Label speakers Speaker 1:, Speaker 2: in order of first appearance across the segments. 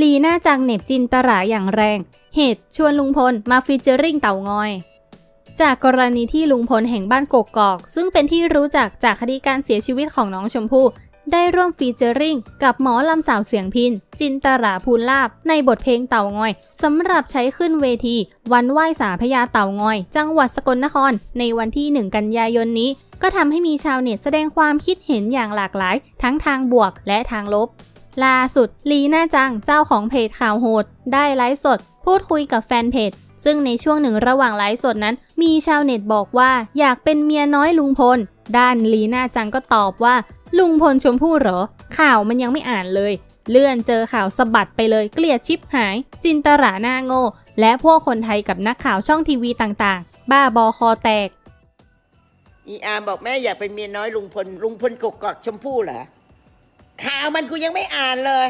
Speaker 1: ลีน่าจังเน็บจินตราอย่างแรง เหตุชวนลุงพลมาฟีเจอริงเต่างอย จากกรณีที่ลุงพลแห่งบ้านกกอก ซึ่งเป็นที่รู้จักจากคดีการเสียชีวิตของน้องชมพู่ได้ร่วมฟีเจอริงกับหมอลำสาวเสียงพิน จินตราภูลาบ ในบทเพลงเต่างอยสำหรับใช้ขึ้นเวที วันไหว้สาพญาเต่างอย จังหวัดสกลนคร ในวันที่ 1 กันยายนนี้ ก็ทำให้มีชาวเน็ตแสดงความคิดเห็นอย่างหลากหลาย ทั้งทางบวกและทางลบ ล่าสุดลีน่าจังเจ้าของเพจข่าวโหด ได้ไลฟ์สด พูดคุยกับแฟนเพจ ซึ่งในช่วงหนึ่งระหว่างไลฟ์สดนั้น มีชาวเน็ตบอกว่าอยากเป็นเมียน้อยลุงพล ด้านลีน่าจังก็ตอบว่า ลุงพลชมพู่เหรอ ข่าวมันยังไม่อ่านเลย เลื่อนเจอข่าวสะบัดไปเลยเกลียดชิบหาย จินตราหน้าโง่ และพวกคนไทยกับนักข่าวช่องทีวีต่างๆ บ้าบอคอแตก
Speaker 2: อีอาบอกแม่อยากเป็นเมียน้อยลุงพลลุงพลกกกอกชมพู่เหรอ ข่าวมันกูยังไม่อ่านเลย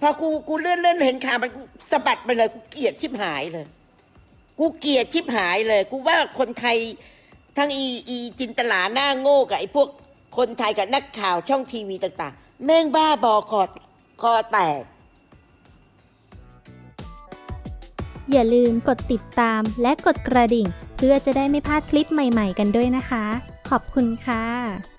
Speaker 2: พอกูกูเลื่อนเลื่อนเห็นข่าวมันกูสะบัดไปเลย กูเกลียดชิบหายเลย กูเกลียดชิบหายเลย กูว่าคนไทยทั้งอีอีจินตลาหน้าโง่กับไอ้พวกคนไทยกับนักข่าวช่องทีวีต่าง ๆ แม่งบ้าบอคอคอแตก
Speaker 1: อย่าลืมกดติดตามและกดกระดิ่ง เพื่อจะได้ไม่พลาดคลิปใหม่ๆกันด้วยนะคะ ขอบคุณค่ะ